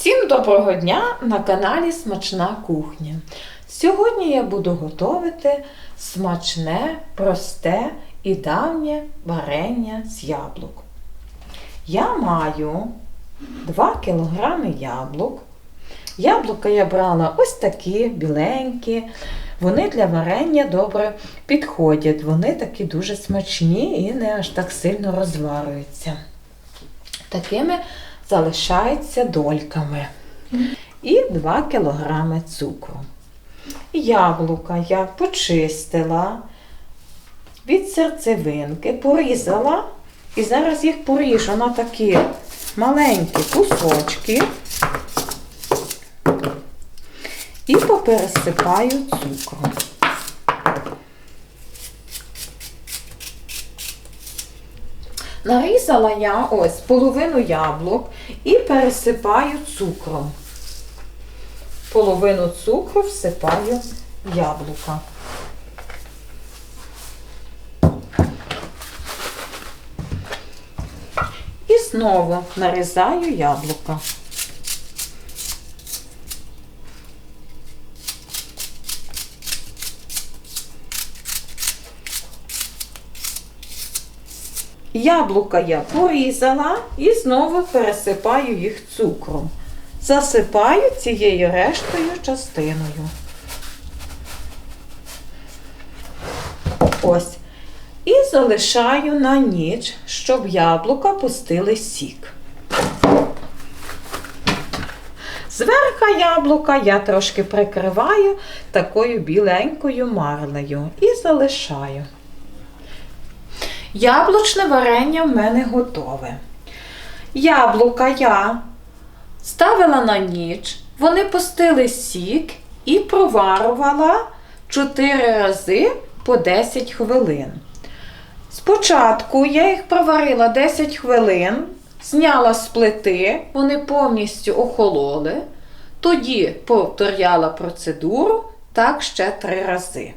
Всім доброго дня на каналі Смачна кухня. Сьогодні я буду готувати смачне, просте і давнє варення з яблук. Я маю 2 кг яблук. Яблука я брала ось такі біленькі. Вони для варення добре підходять. Вони такі дуже смачні і не аж так сильно розварюються. Такими залишаються дольками. І 2 кг цукру. Яблука я почистила від серцевинки, порізала і зараз їх поріжу на такі маленькі кусочки і попересипаю цукром. Нарізала я ось половину яблук і пересипаю цукром. Половину цукру всипаю в яблука. І знову нарізаю яблука. Яблука я порізала і знову пересипаю їх цукром. Засипаю цією рештою частиною. Ось. І залишаю на ніч, щоб яблука пустили сік. Зверха яблука я трошки прикриваю такою біленькою марлею і залишаю. Яблучне варення в мене готове. Яблука я ставила на ніч, вони пустили сік і проварувала 4 рази по 10 хвилин. Спочатку я їх проварила 10 хвилин, зняла з плити, вони повністю охололи. Тоді повторяла процедуру так ще 3 рази.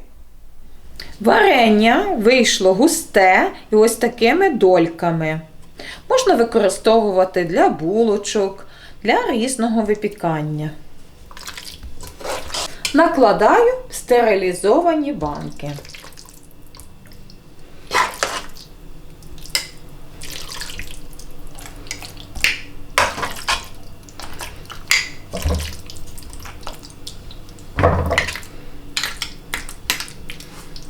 Варення вийшло густе і ось такими дольками. Можна використовувати для булочок, для різного випікання. Накладаю стерилізовані банки.